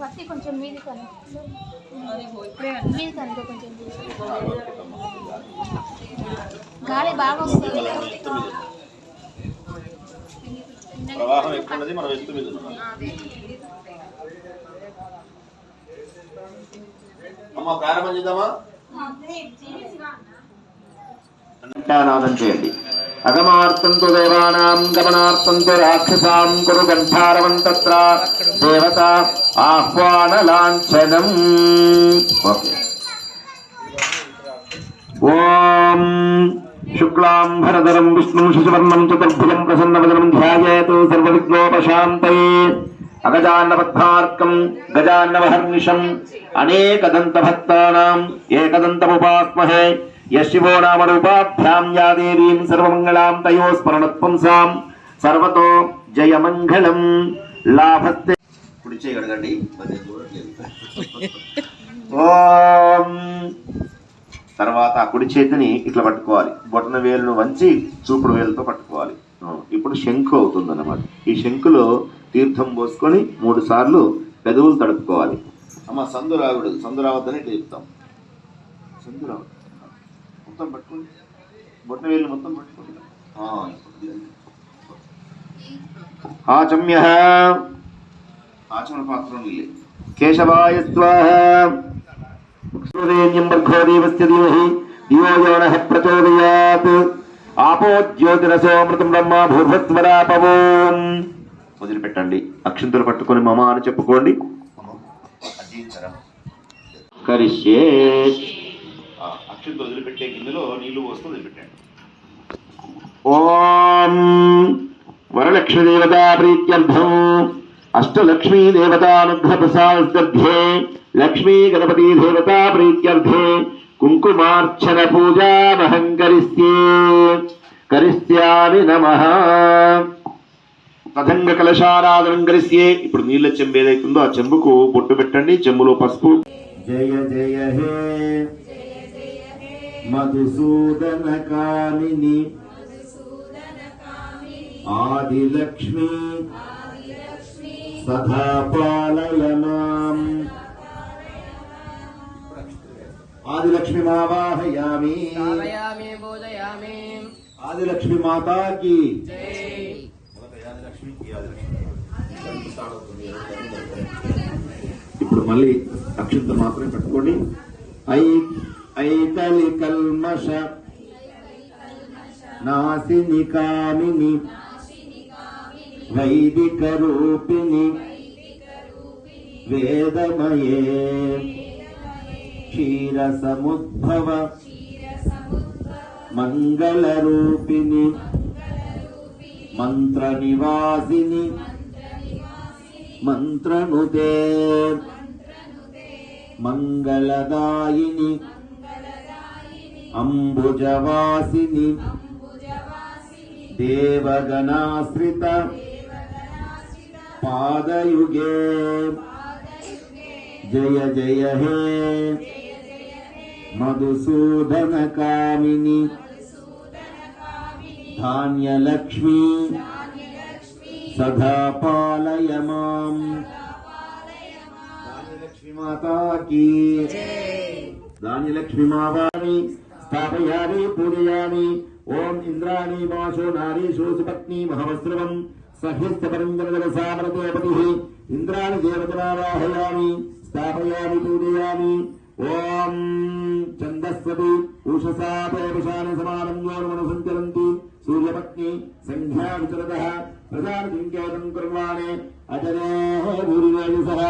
వత్తి కొంచెం మీది కానీ మీది కానీ కొంచెం గాలి బాగా వస్తుంది. ప్రవాహం ఎక్కువ ఉన్నది మనం ఎత్తు మీద అమ్మ ప్రారంభం చేద్దామా? చేయండి. అగమార్తంతు దేవానాం గమనార్థం రాక్షసాం కురు గంధారవం తత్ర దేవత ఆహ్వాన లాంఛనం ఓకే ఓం శుక్లాం భరధరం విష్ణుం శశివర్ణం చతుర్భుజం ప్రసన్నవదనం ధ్యాయేత్ సర్వవిఘ్నోపశాంతయే అగజాన్నపద్మార్కం గజాన్నవహర్నిశం అనేకదంతభక్తానాం ఏకదంతముపాస్మహే యశివో నామ రూపాభ్యాం యా దేవీం సర్వమంగళాం తయో స్మరణత్పుంసాం సర్వతో జయమంగళం లాభస్తే కుడి చేయగలగండి ఓం. తర్వాత ఆ కుడి చేతిని ఇట్లా పట్టుకోవాలి. బొటన వేలును వంచి చూపుడు వేలుతో పట్టుకోవాలి. ఇప్పుడు శంకు అవుతుంది అన్నమాట ఈ శంకులో తీర్థం పోసుకొని మూడు సార్లు పెదవులు తడుపుకోవాలి. అమ్మ సందు రాకూడదు. సందు రావద్దని ఇట్లా చెప్తాం. సందు రావద్దు. మొత్తం పట్టుకోండి బొట్ట వేలు మొత్తం పట్టుకోండి ఆచమ్య. ఆచమన పాత్ర నీళ్ళే కేశవాయ స్వాహ సూర్యేణ్యం భర్గో దేవస్య ధీమహి. ధియో యో నః ప్రచోదయాత్. ఆపో జ్యోతిరసోమృతం బ్రహ్మ భూర్భత్వరాపవోం వదిలిపెట్టండి. అక్షంతలు పట్టుకొని మమ అని చెప్పుకోండి. కరిష్యే. అక్షంతో వదిలిపెట్టే గిన్నెలో నీళ్ళు పోస్తూ వదిలిపెట్టండి. ఓం వరలక్ష్మి దేవతా ప్రీత్యర్థం అష్టలక్ష్మీ దేవతానుగ్రహ ప్రసాద్యే లక్ష్మీ గణపతి దేవతా ప్రీత్యర్థే కుంకుమార్చన పూజామహం కరిష్యే కరిష్యామి నమ. పతంగ కలశారాధనం కరిష్యే ఇప్పుడు నీళ్ళ చెంబు ఏదైతుందో ఆ చెంబుకు బొట్టు పెట్టండి చెంబులో పసుపు. జయ జయ హే. మధుసూదన కామిని ఆదిలక్ష్మి. సదా పాలయ మాం ఆదిలక్ష్మి మావాహయామి స్థాపయామి పూజయామి ఆదిలక్ష్మి మాతాకి. ఇప్పుడు మళ్ళీ అక్షంత మాత్రమే పెట్టుకోండి. ఐ ఐకలి కల్మష నాసిని కామిని వైదిక రూపిణి వేదమయే క్షీరసముద్భవ మంగళ రూపిణి మంత్ర నివాసిని మంత్రనుతే మంగళదాయిని అంబుజవాసిని దేవగణాశ్రిత పాదయుగే జయ జయ హే మధుసూదన కామిని ధాన్యలక్ష్మి సదా పాలయ మాం ధాన్యలక్ష్మి మాతాకి ధాన్యలక్ష్మి మావామి स्थापयामि, पूजयामि। ॐ इंद्राणी वाशो नारी सुपत्नी महवस्रवम् सह्यस्थपरञ्जनजलसामृतेपतिः इंद्राणी देवतरावाहयामि स्थापयामि, पूजयामि। ॐ छन्दस्वति उषसापयशान पेरुषाणि समानन्दोर्मनुसञ्चरन्ति सूर्यपत्नी, सन्ध्याविचरतः प्रजानसङ्केतम् कुर्वाणे सह भूरिवेजसः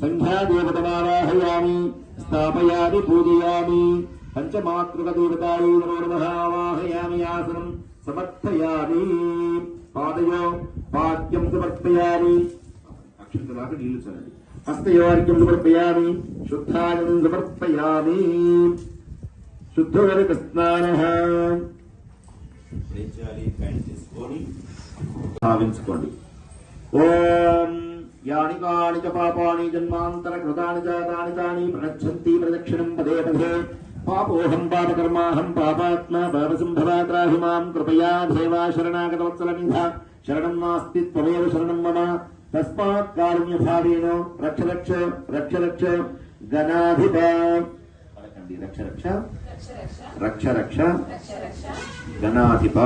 सन्ध्यादेवतमावाहयामि स्थापयामि, पूजयामि। పంచమాతృకదేవతాయై నమో ఆవాహయామి ఆసనం సమర్థయామి. పాదయో పాద్యం సమర్పయామి. అక్షంతలాగా నీళ్ళు చల్లండి. హస్తయోర్ఘ్యం సమర్పయామి. శుద్ధాయం సమర్పయామి. శుద్ధోదక స్నాన. భావించుకోండి ఓం యాని కాని చ పాపాని జన్మాంతర కృతాని చ తాని తాని ప్రణచ్చంతి ప్రదక్షిణం పదే పదే. పాపోహం పాపకర్మాహం పాపాత్మ పాపసంభవా మాం కృపయా దేవా శరణాగతవత్సలనిధ శరణం నాస్తి త్వమేవ శరణం మమ. తస్మాత్ కారుణ్యభావేన రక్ష రక్ష రక్ష రక్ష. గణాధిప. పలకండి రక్ష రక్ష. రక్ష రక్ష. గణాధిప.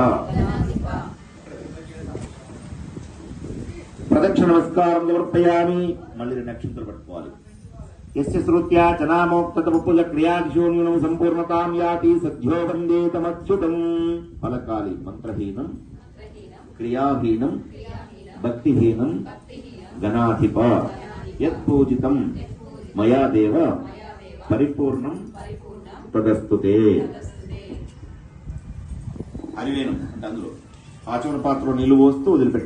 ప్రదక్షిణ నమస్కారం సమర్పయామి. మళ్ళీ నక్షత్రం పట్టుకోవాలి. యస్య శ్రుత్యా చనామోక్తముపుజ క్రియాక్షోన్యూనం సంపూర్ణతాం యాతి సద్యో వందే తమచ్యుతం పలకాలి మంత్రహీనం క్రియాహీనం భక్తిహీనం గణాధిప యత్పూజితం మయా దేవ పరిపూర్ణం తదస్తుతే అరివేణం అంటే అందులో ఆచమన పాత్రలో నీళ్ళు పోస్తూ వదిలిపెట్టాలి